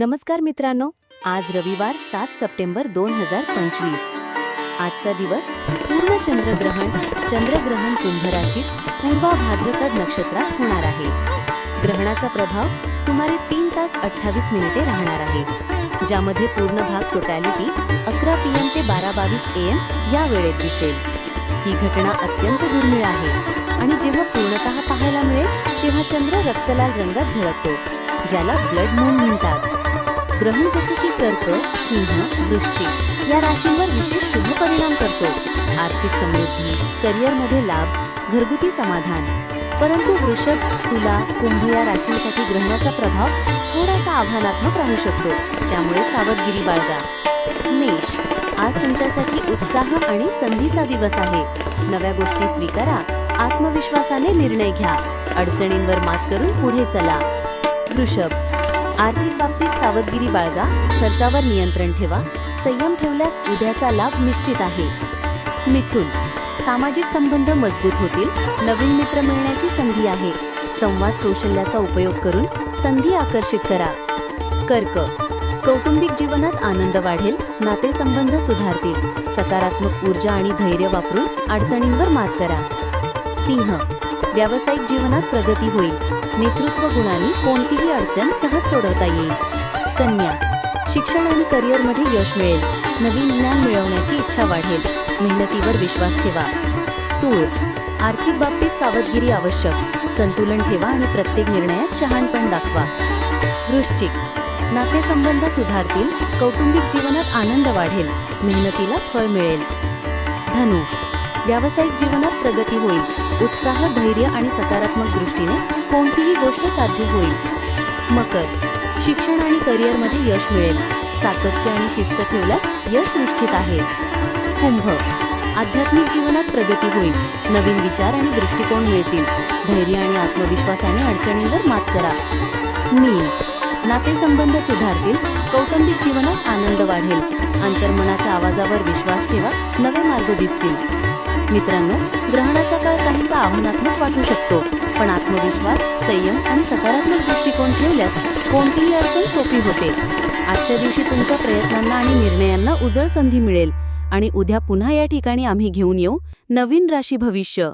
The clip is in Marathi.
नमस्कार मित्रांनो आज रविवार सात सप्टेंबर दोन हजार पंचवीस. आजचा दिवस पूर्ण चंद्रग्रहण चंद्रग्रहण कुंभ राशीत पूर्वा भाद्रपद नक्षत्रात होणार आहे. ग्रहणाचा प्रभाव सुमारे तीन तास अठ्ठावीस मिनिटे राहणार आहे. ज्यामध्ये पूर्ण भाग टोटॅलिटी अकरा पी एम ते बारा बावीस ए एम या वेळेत दिसेल. ही घटना अत्यंत दुर्मिळ आहे आणि जेव्हा पूर्णतः पाहायला मिळेल तेव्हा चंद्र रक्तलाल रंगात झळकतो ज्याला ब्लड मून म्हणतात. ग्रहण जसे की कर्क सिंह वृश्चिक या राशींवर विशेष शुभ परिणाम करतो. आर्थिक समृद्धी करिअरमध्ये लाभ घरगुती समाधान. परंतु वृषभ तुला कुंभ या राशींसाठी ग्रहणाचा प्रभाव थोडासा आव्हानात्मक राहू शकतो. त्यामुळे सावधगिरी बाळगा. मेष. आज तुमच्यासाठी उत्साह आणि संधीचा दिवस आहे. नव्या गोष्टी स्वीकारा आत्मविश्वासाने निर्णय घ्या. अडचणींवर मात करून पुढे चला. वृषभ. आर्थिक बाबतीत सावधगिरी बाळगा खर्चावर नियंत्रण ठेवा संयम ठेवल्यास उद्याचा लाभ निश्चित आहे. मिथुन सामाजिक संबंध मजबूत होतील नवीन मित्र मिळण्याची संधी आहे. संवाद कौशल्याचा उपयोग करून संधी आकर्षित करा. कर्क कौटुंबिक जीवनात आनंद वाढेल नातेसंबंध सुधारतील. सकारात्मक ऊर्जा आणि धैर्य वापरून अडचणींवर मात करा. सिंह व्यावसायिक जीवनात प्रगती होईल. नेतृत्व गुणांनी कोणतीही अडचण सहज सोडवता येईल. कन्या शिक्षण आणि करिअरमध्ये यश मिळेल. नवीन ज्ञान मिळवण्याची इच्छा वाढेल. मेहनतीवर विश्वास ठेवा. तूळ आर्थिक बाबतीत सावधगिरी आवश्यक. संतुलन ठेवा आणि प्रत्येक निर्णयात शहाणपण दाखवा. वृश्चिक नातेसंबंध सुधारतील. कौटुंबिक जीवनात आनंद वाढेल. मेहनतीला फळ मिळेल. धनु व्यावसायिक जीवनात प्रगती होईल. उत्साह धैर्य आणि सकारात्मक दृष्टीने कोणतीही गोष्ट साध्य होईल. मकर. शिक्षण आणि करिअरमध्ये यश मिळेल. सातत्य आणि शिस्त ठेवल्यास यश निश्चित आहे. कुंभ. आध्यात्मिक जीवनात प्रगती होईल. नवीन विचार आणि दृष्टिकोन मिळतील. धैर्य आणि आत्मविश्वासाने अडचणींवर मात करा. मीन. नातेसंबंध सुधारतील. कौटुंबिक जीवनात आनंद वाढेल. अंतर्मनाच्या आवाजावर विश्वास ठेवा. नवे मार्ग दिसतील. मित्रांनो ग्रहणाचा काळ काहीसा आव्हानात्मक वाटू शकतो पण आत्मविश्वास संयम आणि सकारात्मक दृष्टिकोन ठेवल्यास कोणतीही अडचण सोपी होते. आजच्या दिवशी तुमच्या प्रयत्नांना आणि निर्णयांना उजळ संधी मिळेल. आणि उद्या पुन्हा या ठिकाणी आम्ही घेऊन येऊ नवीन राशी भविष्य.